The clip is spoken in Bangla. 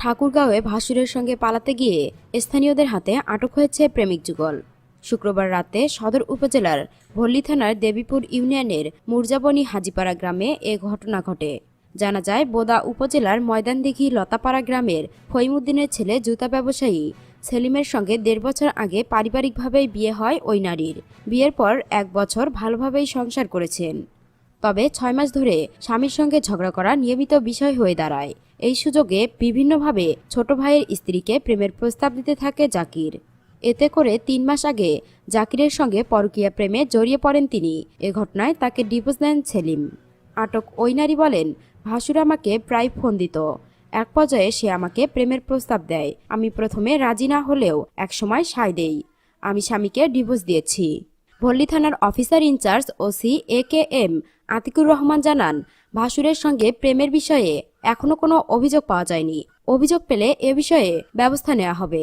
ঠাকুরগাঁওয়ে ভাসুরের সঙ্গে পালাতে গিয়ে স্থানীয়দের হাতে আটক হয়েছে প্রেমিক যুগল। শুক্রবার রাতে সদর উপজেলার ভল্লি থানার দেবীপুর ইউনিয়নের মুরজাবনী হাজিপাড়া গ্রামে এ ঘটনা ঘটে। জানা যায়, বোদা উপজেলার ময়দানদিঘি লতাপাড়া গ্রামের ফইমুদ্দিনের ছেলে জুতা ব্যবসায়ী সেলিমের সঙ্গে দেড় বছর আগে পারিবারিকভাবেই বিয়ে হয় ওই নারীর। বিয়ের পর এক বছর ভালোভাবেই সংসার করেছেন। তবে ছয় মাস ধরে স্বামীর সঙ্গে ঝগড়া করা নিয়মিত বিষয় হয়ে দাঁড়ায়। এই সুযোগে বিভিন্নভাবে ছোট ভাইয়ের স্ত্রীকে প্রেমের প্রস্তাব দিতে থাকে জাকির। এতে করে তিন মাস আগে জাকিরের সঙ্গে পরকীয়া প্রেমে জড়িয়ে পড়েন তিনি। এ ঘটনায় তাকে ডিভোর্স দেন সেলিম। আটক ওই নারী বলেন, ভাসুর আমাকে প্রায় ফোন দিত। এক পর্যায়ে সে আমাকে প্রেমের প্রস্তাব দেয়। আমি প্রথমে রাজি না হলেও একসময় সায় দেই। আমি স্বামীকে ডিভোর্স দিয়েছি। ভল্লি থানার officer in charge OC A K M Atikur Rahman জানান, ভাসুরের সঙ্গে প্রেমের বিষয়ে এখনও কোনো অভিযোগ পাওয়া যায়নি। অভিযোগ পেলে এ বিষয়ে ব্যবস্থা নেওয়া হবে।